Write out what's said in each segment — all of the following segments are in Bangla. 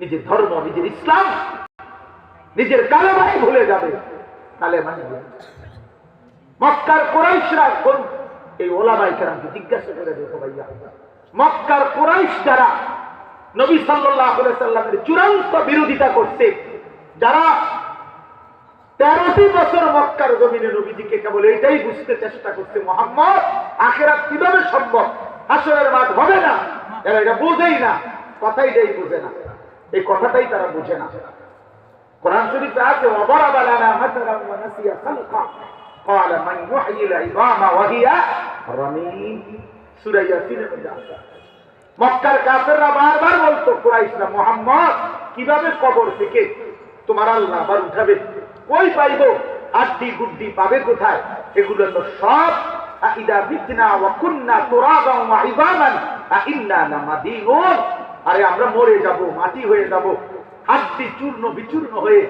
নিজের ধর্ম, নিজের ইসলাম, নিজের কালেমাই ভুলে যাবে। কালেমাই মক্কার কোরাইশরা কোন এই ওলামাই কেরামকে জিজ্ঞাসা করে দেখো ভাইয়া। মক্কার কোরাইশ যারা নবী সাল্লাহ সাল্লামের চূড়ান্ত বিরোধিতা করছে, যারা তেরোটি বছর মক্কার জমিনে নবীজিকে কেবল এটাই বুঝতে চেষ্টা করছে, মোহাম্মদ, আখেরাত কীভাবে সম্ভব? আসরের মাঠ হবে না। এরা এটা বোঝেই না, কথাই দেই বুঝে না। এই কথাটাই তারা বুঝে না কোরআন শরীফে আছে وضرب لنا مثلا ونسي خلقا قال من يحيي العظام وهي رميم সূরা ইয়াসিনের মধ্যে আছে মক্কার কাফেররা বারবার বলতো কুরাইশরা মোহাম্মদ কিভাবে কবর থেকে তোমার আল্লাহ আবার উঠাবে কই পাইব আড্ডি গুড্ডি পাবে কোথায় এগুলো তো সব আইদা বিতনা ওয়া কুন্না তুরাবা ওয়া ইবামান আইন্না লামাদিনুন আরে আমরা মরে যাব, মাটি হয়ে যাব, হাড্ডি চূর্ণ বিচূর্ণ হয়ে,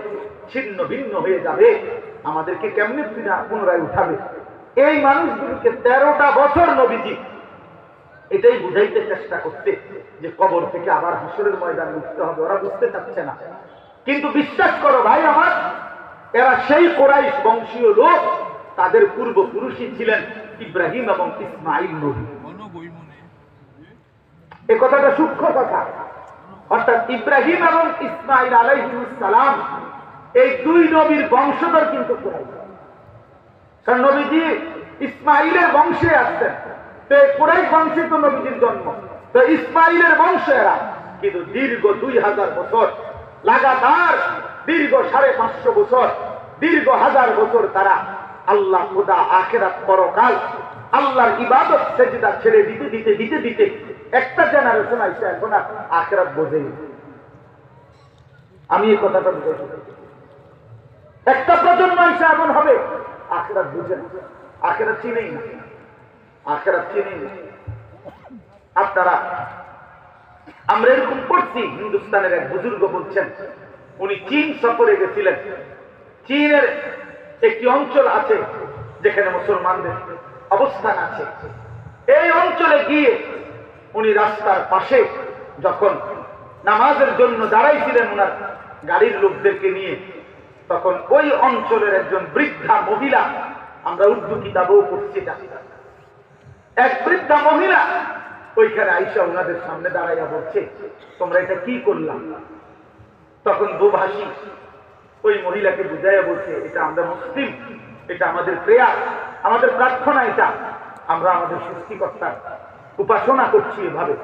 ছিন্ন ভিন্ন হয়ে যাবে। আমাদেরকে কেমনে পুনা- পুনরায় উঠাবে? এই মানুষগুলোকে তেরোটা বছর নবীজি এটাই বুঝাইতে চেষ্টা করতে যে কবর থেকে আবার হাসরের ময়দানে উঠতে হবে, ওরা বুঝতে চাচ্ছে না। কিন্তু বিশ্বাস করো ভাই আমার, এরা সেই কোরাইশ বংশীয় লোক, তাদের পূর্বপুরুষই ছিলেন ইব্রাহিম এবং ইসমাইল নবী। এ কথাটা সূক্ষ্ম কথা। অর্থাৎ ইব্রাহিম এবং ইসমাইল আলাইহিসসালাম এই দুই নবীর বংশধর কিন্তু কারণ নবীজি ইসমাইলের বংশে আসছেন। তো এই কুরাইশ বংশে তো নবীজির জন্ম। তো ইসমাইলের বংশ এরা। কিন্তু দীর্ঘ দুই হাজার বছর, লাগাতার দীর্ঘ সাড়ে পাঁচশো বছর, দীর্ঘ হাজার বছর তারা আল্লাহ খুদা আখেরাত পরকাল, আল্লাহর ইবাদত সেজদা ছেড়ে দিতে দিতে দিতে দিতে একটা জেনারেশন আইসে এখন আখেরাত বোঝেনি আমি এই কথাটা বুঝেছি একটা প্রজন্ম এসে এমন হবে, আখেরাত বুঝে না। আখেরাত চিনেই না। আখেরাত চিনেই না। আপনারা, আমরা এরকম করছি হিন্দুস্তানের এক বুজুর্গ বলছেন, উনি চীন সফরে গেছিলেন। চীনের একটি অঞ্চল আছে, যেখানে মুসলমানদের অবস্থান আছে। এই অঞ্চলে গিয়ে উনি রাস্তার পাশে যখন নামাজের জন্য দাঁড়াইছিলেন ওনার গাড়ির লোকদেরকে নিয়ে, তখন ওই অঞ্চলের একজন বৃদ্ধা মহিলা, আমরা উর্দু কিতাবও এটা। এক বৃদ্ধা মহিলা ওইখানে আইসা ওনাদের সামনে দাঁড়াইয়া বলছে, তোমরা এটা কি করলাম তখন দুভাষী ওই মহিলাকে বুঝাইয়া বলছে, এটা আমরা মুসলিম, এটা আমাদের প্রেয়ার, আমাদের প্রার্থনা এটা, আমরা আমাদের সৃষ্টিকর্তার উপাসনা করছি এভাবে।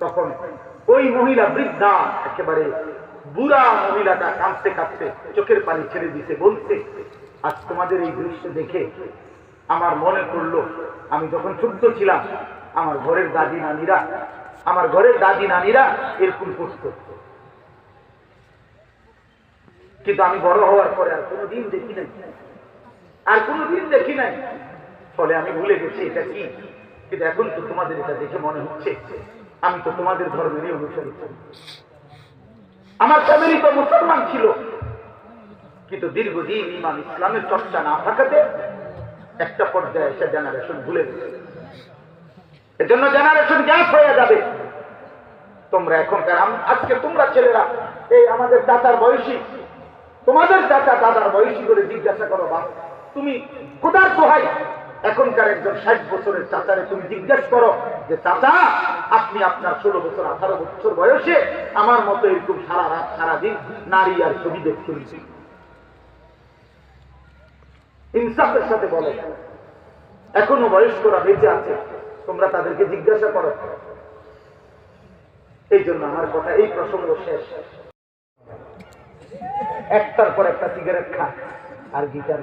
তখন ওই মহিলা বৃদ্ধা, একেবারে বুড়া মহিলাটা কাঁদতে কাঁদতে চোখের পানি ছেড়ে দিতে বলছে, আজ তোমাদের এই দৃশ্য দেখে আমার মনে পড়ল, আমি যখন ছোট্ট ছিলাম, আমার ঘরের দাদি নানিরা, আমার ঘরের দাদি নানিরা এরকম করত। কিন্তু আমি বড় হওয়ার পরে আর কোনোদিন দেখি নাই। আর কোনোদিন দেখি নাই। ফলে আমি ভুলে গেছি, এটা কি? কিন্তু এখন তো তোমাদের এটা দেখে মনে হচ্ছে, আমি তো তোমাদের ধর্মেরই অনুসরণ করি। আমার ফ্যামিলি তো মুসলমান ছিল, কিন্তু দীর্ঘদিন ইমান ইসলামের চর্চা না থাকাতে একটা পর্যায়ে এসে জেনারেশন ভুলে গেছে। এজন্য জেনারেশন গ্যাপ হয়ে যাবে। তোমরা এখনকার আজকে তোমরা ছেলেরা, এই আমাদের দাদার বয়সী, তোমাদের দাদা দাদার বয়সী করে জিজ্ঞাসা করো বা তুমি কোথার দোহাই? এখনকার একজন ষাট বছরের চাচারে তুমি জিজ্ঞাসা করো যে, চাচা, আপনি আপনার ষোলো বছর, আঠারো বছর বয়সে আমার মতো এরকম সারা রাত, সারাদিন নারী আর ছবি দেখতে ইনসাফের সাথে বলো। এখনও বয়স্করা বেঁচে আছে, তোমরা তাদেরকে জিজ্ঞাসা করো। এই জন্য আমার কথা, এই প্রসঙ্গ শেষ। একটার পর একটা সিগারেট খা আর গিটার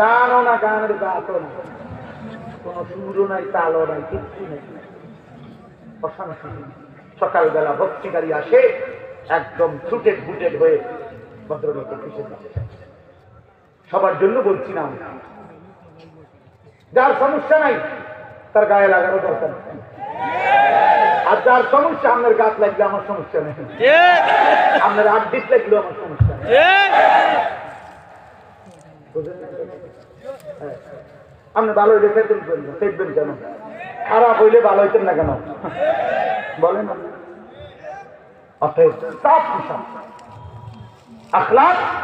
গানও না গানের গাতও না। কোনো সুরও নাই তালও নাই কিচ্ছু নেই। অশান্তি। সকালবেলা ভক্তিকারী আসে একদম ছুটেড বুটেড হয়ে ভদ্রলোকে খুশি সবার জন্য বলছি না আমি। যার সমস্যা নাই তার গায়ে লাগানো দরকার আর যার সমস্যা আপনার গাছ লাগলে আমার সমস্যা নেই। আপনার আট ডিস লাগলেও আমার সমস্যা। আপনি ভালো হইলে কেন ফেলবেন কেন? খারাপ হইলে ভালো হইতেন না কেন? বলেন অতএব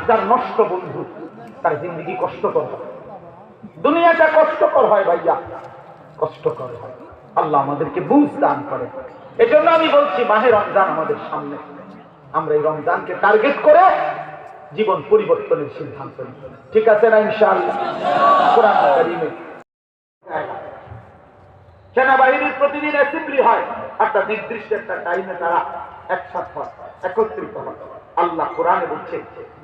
যার নষ্ট বন্ধু, তার জিন্দগি কষ্টকর। দুনিয়াটা কষ্টকর হয় ভাইয়া। কষ্টকর হয়। আল্লাহ আমাদেরকে বুঝ দান করে। এজন্য আমি বলছি, মাহে রমজান আমাদের সামনে। আমরা এই রমজানকে টার্গেট করে জীবন পরিবর্তনের সিদ্ধান্ত ঠিক আছে না, ইনশাআল্লাহ? সেনাবাহিনীর প্রতিদিন অ্যাসেম্বলি হয়। একটা নির্দিষ্ট একটা টাইমে তারা একসাথ একত্রিত হয়। আল্লাহ কোরআনে বলছে,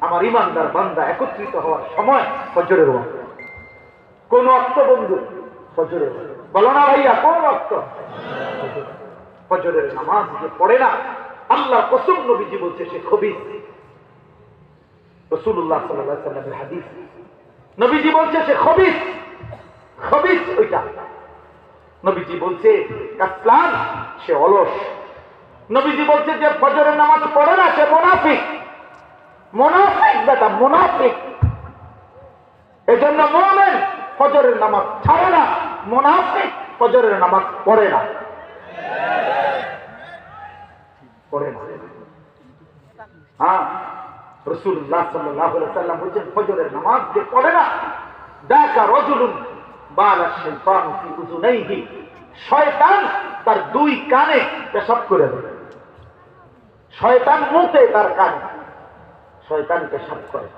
আমার ইমানদার বান্দা একত্রিত হওয়ার সময় ফজরের ওয়াক্ত। কোন অর্থ বন্ধু ফজরের বলো না ভাইয়া, কোন অর্থ ফজরের নামাজ যে পড়ে না আল্লাহ কসম নবীজি বলছে, সে খবিস। রসুল্লাহ সাল্লাহ সাল্লামের হাদিস। নবীজি বলছে, সে খবিস। খবিস ওইটা। নবীজি বলছে কাসলান সে অলস। নবীজি বলছে যে, ফজরের নামাজ পড়ে না, সে মোনাফিক। মোনাফিক, বেটা, মোনাফিক। এজন্য মোমেন ফজরের নামাজ ছাড়ে না, মোনাফিক ফজরের নামাজ পড়ে না। পড়ে না। হ্যাঁ। রসুল্লাহ বলছেন, ফজরের নামাজ যে পড়ে না দেখা রজুলুন শয়তান তার দুই কানে পেশাব করে দেয়। শয়তান মুতে তার কানে, শয়তান পেশাব করে।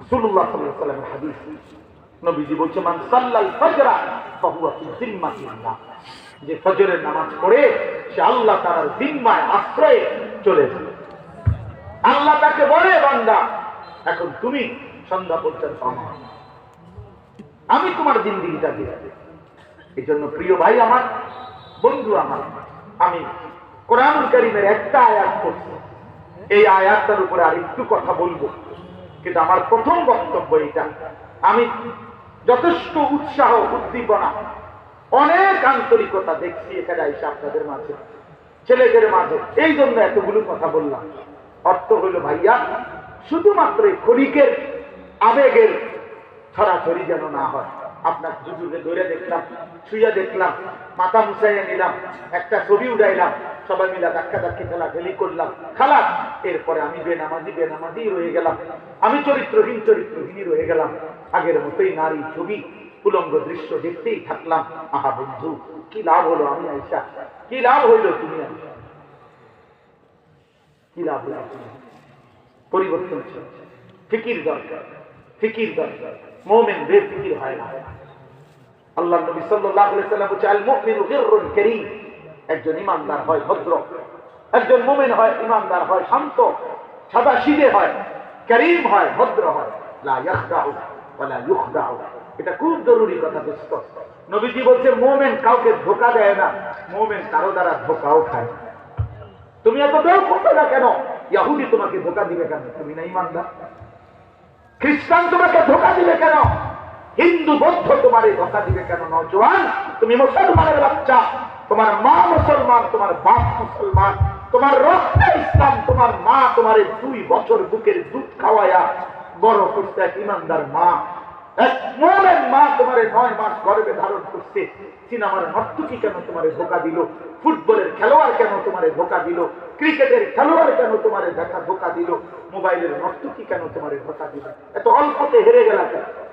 রাসূলুল্লাহ ওয়াসাল্লামের হাদিস, নবীজি বলছে মান সাল্লাল ফজরা ফাহুয়া ফি যে ফজরের নামাজ পড়ে, সে আল্লাহ তাআলার জিম্মায় আশ্রয়ে চলে যায়। আল্লাহ তাকে বলে, বান্দা, এখন তুমি সন্ধ্যা পর্যন্ত আমার। আমি তোমার জিন্দিগিটা দিয়ে এই জন্য প্রিয় ভাই আমার, বন্ধু আমার, আমি কোরআনুল করিমের একটা আয়াত করছি এই আয়াতটার উপরে আর একটু কথা বলব। কিন্তু আমার প্রথম বক্তব্য এটা আমি যথেষ্ট উৎসাহ, উদ্দীপনা, অনেক আন্তরিকতা দেখছি এখানে এসে আপনাদের মাঝে, ছেলেদের মাঝে। এই জন্য এতগুলো কথা বললাম। অর্থ হইল ভাইয়া, শুধুমাত্র ক্ষণিকের আবেগের ছড়াছড়ি যেন না হয়। আপনার হুজুরকে ধরে দেখলাম শুয়ে দেখলাম, মাথা মুছাইয়ে নিলাম, একটা ছবি উড়াইলাম, সবাই মিলে ধাক্কা ধাক্কি খেলা খেলি করলাম। খালাস এরপরে আমি বেনামাজি বেনামাজি রয়ে গেলাম। আমি চরিত্রহীন, চরিত্রহীনই রয়ে গেলাম। আগের মতোই নারী ছবি, উলঙ্গ দৃশ্য দেখতেই থাকলাম। আহা বন্ধু, কি লাভ হলো আমি আইসা? কি লাভ হইল তুমি আইসা? কি লাভ পরিবর্তন ফিকির দরকার ফিকির দরকার। মোমেন বেফিকির হয় না। আল্লাহ নবী আল মুমিনু গিররুন কারীম। একজন ইমানদার হয়, ভদ্র। একজন মুমিন হয়, ইমানদার হয়, শান্ত। সাদা সিধে হয়, করিম হয়, ভদ্র হয়। লা ইয়াখদাউ ওয়ালা ইউখদাউ। এটা খুব জরুরি কথা দোস্ত নবীজি বলছে, মোমেন কাউকে ধোকা দেয় না। মোমেন কারও দ্বারা ধোকাও খায় না। তুমি এত বেউ করছ না কেন? ইয়াহুদি তোমাকে ধোকা দিবে কেন? তুমি না ইমানদার। খ্রিস্টান তোমাকে ধোকা দিবে কেন? হিন্দু বৌদ্ধ তোমার এই ধোকা দিবে কেন? নজওয়ান, তুমি মুসলমানের বাচ্চা। তোমার মা মুসলমান, তোমার বাপ মুসলমান। তোমার রক্ত ইসলাম, তোমার মা তোমার দুই বছর বুকের দুধ খাওয়ায়া বড় করছে এক ইমানদার মা। এক মোমেন মা তোমার নয় মাস গর্বে ধারণ করছে। সিনেমার নর্তকী কেন তোমার ধোকা দিল? ফুটবলের খেলোয়াড় কেন তোমার ধোকা দিল? ক্রিকেটের খেলোয়াড় কেন তোমার দেখা ধোকা দিল? মোবাইলের নর্তকী কেন তোমার ধোকা দিল? এত অল্পতে হেরে গেলা কেন?